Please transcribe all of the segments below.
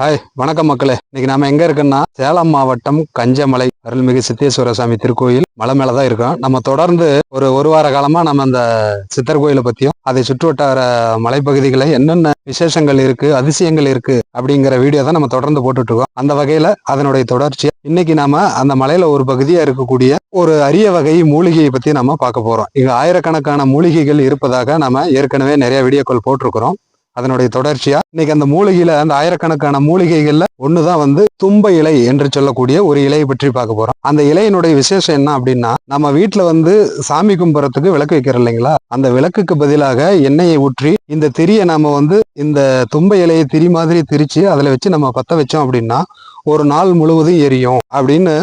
Hi வணக்கம் மக்களே. இன்னைக்கு நாம எங்க இருக்கோம்னா சேலம் மாவட்டம் கஞ்சமலை அருள்மிகு சித்தேஸ்வர சாமி திருக்கோயில் மலை மேலதான் இருக்கோம். நம்ம தொடர்ந்து ஒரு ஒரு வார காலமா நம்ம அந்த சித்தர் கோயிலை பத்தியும் அதை சுற்றுவட்டார மலைப்பகுதிகளை என்னென்ன விசேஷங்கள் இருக்கு அதிசயங்கள் இருக்கு அப்படிங்கிற வீடியோ தான் நம்ம தொடர்ந்து போட்டுட்டு இருக்கோம் அந்த வகையில அதனுடைய தொடர்ச்சியா இன்னைக்கு நாம அந்த மலையில ஒரு பகுதியா இருக்கக்கூடிய ஒரு அரிய வகை மூலிகையை பத்தி நம்ம பார்க்க போறோம். இங்க ஆயிரக்கணக்கான மூலிகைகள் இருப்பதாக நாம ஏற்கனவே நிறைய வீடியோக்கள் போட்டிருக்கிறோம். அதனுடைய தொடர்ச்சியா? இன்னைக்கு அந்த மூலிகையில அந்த ஆயிரக்கணக்கான மூலிகைகள்ல ஒண்ணுதான் வந்து தும்ப இலை என்று சொல்லக்கூடிய ஒரு இலையை பற்றி பார்க்க போறோம். அந்த இலையினுடைய விசேஷம் என்ன அப்படின்னா நம்ம வீட்டுல வந்து சாமி கும்புறத்துக்கு விளக்கு வைக்கிறோம் இல்லைங்களா? அந்த விளக்குக்கு பதிலாக எண்ணெயை ஊற்றி இந்த திரியை நாம வந்து இந்த தும்ப இலையை திரி மாதிரி திரிச்சு அதுல வச்சு நம்ம பத்த வச்சோம் அப்படின்னா ஒரு நாள் முழுவதும் எரியும் அப்படின்னு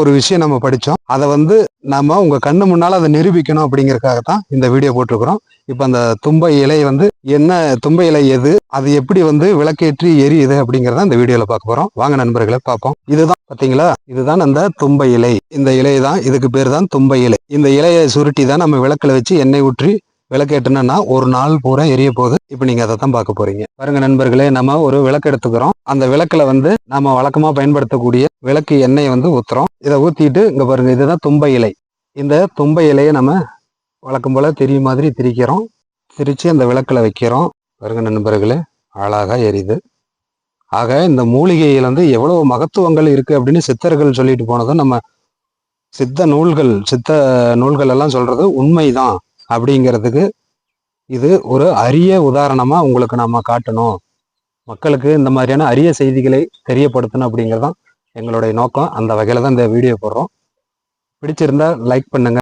ஒரு விஷயம் நம்ம படிச்சோம். அதை வந்து நம்ம உங்க கண்ணு முன்னால அதை நிரூபிக்கணும் அப்படிங்கிறதுக்காக தான் இந்த வீடியோ போட்டிருக்கிறோம். இப்ப அந்த தும்ப இலை வந்து என்ன தும்ப இலை எது அது எப்படி வந்து விளக்கேற்றி எரியுது அப்படிங்கறத இந்த வீடியோல பார்க்க போறோம். வாங்க நண்பர்களை பார்ப்போம். இதுதான் பாத்தீங்களா? இதுதான் அந்த தும்ப இலை. இந்த இலை தான் இதுக்கு பேர் தான் தும்ப இலை. இந்த இலையை சுருட்டி தான் நம்ம விளக்கில் வச்சு எண்ணெய் ஊற்றி விளக்கேற்றணும்னா ஒரு நாள் பூரா எரிய போகுது. இப்போ நீங்க அதை தான் பார்க்க போறீங்க. பாருங்க நண்பர்களே நம்ம ஒரு விளக்கு எடுத்துக்கிறோம். அந்த விளக்குல வந்து நம்ம வழக்கமா பயன்படுத்தக்கூடிய விளக்கு எண்ணெயை வந்து ஊத்துறோம். இதை ஊத்திட்டு இங்க பாருங்க இதுதான் தும்ப இலை. இந்த தும்ப இலையை நம்ம வழக்கம் போல தெரியும் மாதிரி திரிக்கிறோம். திரிச்சு அந்த விளக்குல வைக்கிறோம். பாருங்க நண்பர்களே அழகாக எரியுது. ஆக இந்த மூலிகையில் வந்து எவ்வளவு மகத்துவங்கள் இருக்கு அப்படின்னு சித்தர்கள் சொல்லிட்டு போனதும் நம்ம சித்த நூல்கள் சித்த நூல்கள் எல்லாம் சொல்றது உண்மைதான். அப்படிங்கிறதுக்கு இது ஒரு அரிய உதாரணமா உங்களுக்கு நம்ம காட்டணும். மக்களுக்கு இந்த மாதிரியான அரிய செய்திகளை தெரியப்படுத்தணும் அப்படிங்கிறதான் எங்களுடைய நோக்கம். அந்த வகையில தான் இந்த வீடியோ போடுறோம். பிடிச்சிருந்தா லைக் பண்ணுங்க.